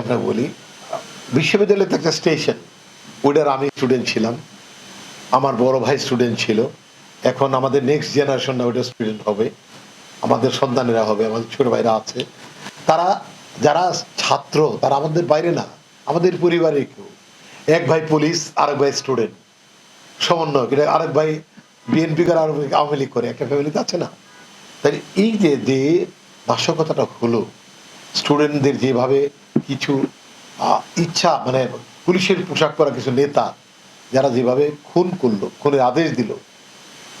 আমরা বলি বিশ্ববিদ্যালয়ে একটা স্টেশন ওটার আমি স্টুডেন্ট ছিলাম, আমার বড় ভাই স্টুডেন্ট ছিল, এখন আমাদের নেক্সট জেনারেশনরা ওইটা স্টুডেন্ট হবে, আমাদের সন্তানেরা হবে, আমাদের ছোট ভাইরা আছে। তারা, যারা ছাত্র, তারা আমাদের বাইরে না, আমাদের পরিবারে কেউ। এক ভাই পুলিশ আরেক ভাই স্টুডেন্ট সমন্বয় আরেক ভাই বিএনপি করে, আরেক আওয়ামী লীগ করে, একটা ফ্যামিলিতে আছে না। তাই এই যে যে নাশকতাটা হলো স্টুডেন্টদের যেভাবে কিছু ইচ্ছা মানে পুলিশের পোশাক পরা কিছু নেতা যারা যেভাবে খুন করল, খুনের আদেশ দিল,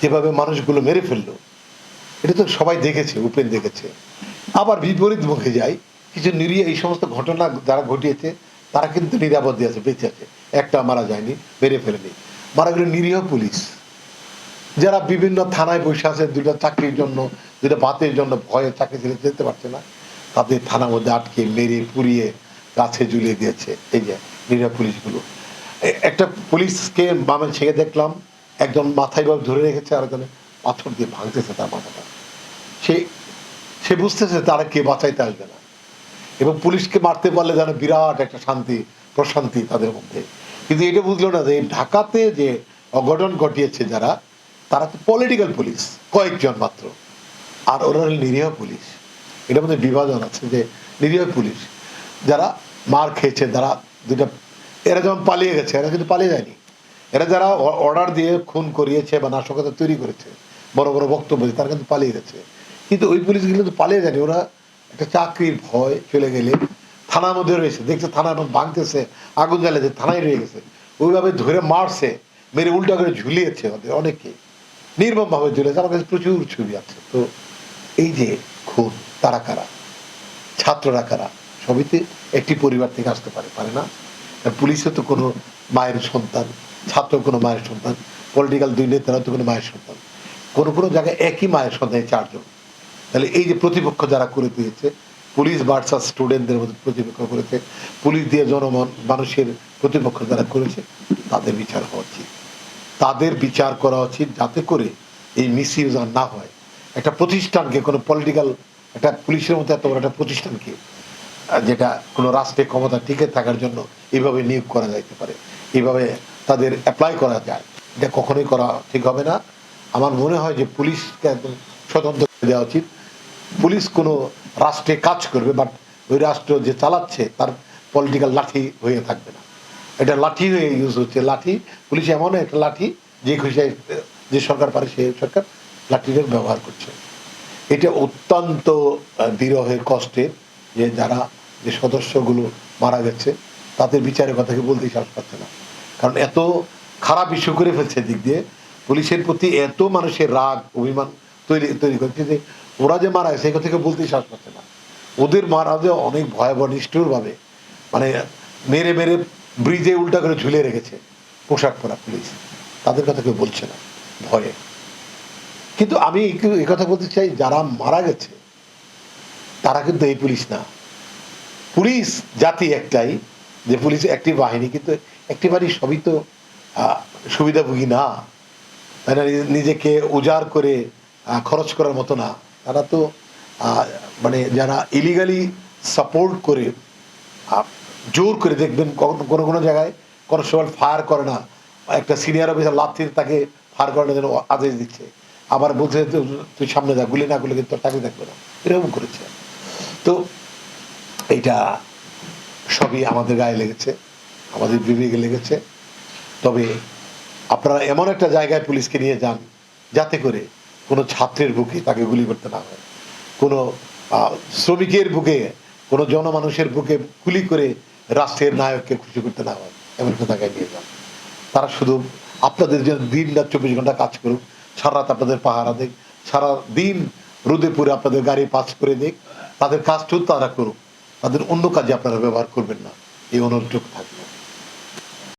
যেভাবে মানুষগুলো মেরে ফেলল, এটা তো সবাই দেখেছে, উপেন দেখেছে। আবার বিপরীত মুখে যায় কিছু নিরীহ, এই সমস্ত ঘটনা যারা ঘটিয়েছে, তারা কিন্তু নিরাপদে আছে, বেঁচে আছে। একটা মারা যায়নি, মেরে ফেলেনি। মারা গেল নিরীহ পুলিশ। যারা বিভিন্ন থানায় বসে আছে দুটা চাকরির জন্য দুটা ভাতের জন্য ভয়ে চাকরি ছেড়ে যেতে পারছে না। তাদের থানার মধ্যে আটকে মেরে, পুড়িয়ে গাছে ঝুলিয়ে দিয়েছে। এই যে, নিরীহ পুলিশগুলো। একটা পুলিশকে বামে ছেড়ে দেখলাম, একজন মাথায় ভাবে ধরে রেখেছে আর একজনে পাথর দিয়ে ভাঙতেছে তার মাথাটা। সে সে বুঝতেছে তারা কে বাঁচাইতে আসবে না। এবং পুলিশকে মারতে পারলে যেন বিরাট একটা শান্তি, প্রশান্তি তাদের মধ্যে। কিন্তু এটা বুঝলো না যে ঢাকাতে যে অঘটন ঘটিয়েছে যারা, তারা তো পলিটিক্যাল পুলিশ কয়েকজন মাত্র। আর ওরা নিরীহ পুলিশ। এটার মধ্যে বিভাজন আছে, যে নিরীহ পুলিশ, যারা মার খেয়েছে যারা দুটা এরা যেমন পালিয়ে গেছে, এরা কিন্তু পালিয়ে যায়নি। এরা যারা অর্ডার দিয়ে খুন করিয়েছে বা নাশকতা তৈরি করেছে, বড় বড় বক্তব্য তারা কিন্তু পালিয়ে গেছে। কিন্তু ওই পুলিশগুলো কিন্তু পালিয়ে যায়নি, ওরা একটা চাকরির ভয় চলে গেলে থানার মধ্যে রয়েছে, দেখছে থানার ভাঙতেছে, আগুন জ্বালেছে থানায় রয়ে গেছে, ওইভাবে ধরে মারছে, মেরে উল্টা করে ঝুলিয়েছে ওদের অনেকে। নির্মমভাবে ঝুলিয়েছে আমার কাছে প্রচুর ছবি আছে। তো এই যে খুন তারা কারা? ছাত্ররা কারা? সবইতে একটি পরিবার থেকে আসতে পারে পারে না? পুলিশে তো কোনো মায়ের সন্তান ছাত্র কোনো মায়ের সন্তান পলিটিক্যাল দুই নেতারা তো কোনো মায়ের সন্তান। কোনো কোনো জায়গায় একই মায়ের সন্তান চারজন। তাহলে এই যে প্রতিপক্ষ যারা করে দিয়েছে, পুলিশ ভার্সাস স্টুডেন্টদের মধ্যে প্রতিপক্ষ করেছে, পুলিশ দিয়ে জনমন, মানুষের প্রতিপক্ষ যারা করেছে, তাদের বিচার হওয়া উচিত। তাদের বিচার করা উচিত যাতে করে এই মিস না হয়। একটা প্রতিষ্ঠানকে কোনো পলিটিক্যাল একটা পুলিশের মধ্যে এত বড় একটা প্রতিষ্ঠানকে যেটা কোনো রাষ্ট্রে ক্ষমতা টিকে থাকার জন্য এইভাবে নিয়োগ করা যাইতে পারে এইভাবে তাদের অ্যাপ্লাই করা যায়, এটা কখনোই করা ঠিক হবে না। আমার মনে হয় যে পুলিশকে একদম স্বতন্ত্র দেওয়া উচিত। পুলিশ কোনো রাষ্ট্রে কাজ করবে বাট ওই রাষ্ট্র যে চালাচ্ছে তার পলিটিক্যাল লাঠি হয়ে থাকবে না। এটা লাঠি হয়ে ইউজ হচ্ছে, লাঠি, পুলিশ এমন একটা লাঠি, যে খুশি যে সরকার পারে সে সরকার লাঠির ব্যবহার করছে। এটা অত্যন্ত বিরহের কষ্টের যে যারা যে সদস্যগুলো মারা গেছে তাদের বিচারের কথা কি বলতেই সাহস পাচ্ছে না। কারণ এত খারাপ ইস্যু করে ফেলছে দিক দিয়ে, পুলিশের প্রতি এত মানুষের রাগ, অভিমান তৈরি তৈরি করছে যে ওরা যে মারা গেছে কেউ বলতেই সাহস পাচ্ছে না। ওদের মারা যে অনেক ভয়াবহ, নিষ্ঠুরভাবে মানে মেরে মেরে ব্রিজে উল্টা করে ঝুলিয়ে রেখেছে পোশাক পরা পুলিশ, তাদের কথা কেউ বলছে না, ভয়ে। কিন্তু আমি কথা বলতে চাই, যারা মারা গেছে, তারা কিন্তু এই পুলিশ না। পুলিশ জাতি একটাই, যে পুলিশ একটি বাহিনী, কিন্তু একটি বাড়ি সবই তো সুবিধাভোগী না। না, নিজেকে উজাড় করে খরচ করার মতো না। তারা তো মানে যারা ইলিগালি সাপোর্ট করে জোর করে দেখবেন কোনো কোনো জায়গায় কোনো সময় ফায়ার করে না। একটা সিনিয়র অফিসার লাভ থেকে তাকে ফায়ার করার জন্য আদেশ দিচ্ছে। আবার বলছে, তুই- সামনে যা, গুলি না গুলি কিন্তু চাকরি থাকবে না। এরকম করেছে। তো এইটা সবই আমাদের গায়ে লেগেছে, আমাদের বিবেকে লেগেছে। তবে আপনারা এমন একটা জায়গায় পুলিশকে নিয়ে যান, যাতে করে কোনো ছাত্রের বুকে তাকে গুলি করতে না হয়। কোনো শ্রমিকের বুকে, কোনো জনমানুষের বুকে গুলি করে রাষ্ট্রের নায়ককে খুশি করতে না হয়, এমন একটা জায়গায় নিয়ে যান। তারা শুধু আপনাদের জন্য দিন রাত চব্বিশ ঘণ্টা কাজ করুক সারা রাত আপনাদের পাহারা দেখ সারা দিন রোদে পুরে আপনাদের গাড়ি পাস করে দেখ তাদের কাজটুকু তারা করুক, তাদের অন্য কাজে আপনারা ব্যবহার করবেন না। এই অনুরোধটুকু থাকবে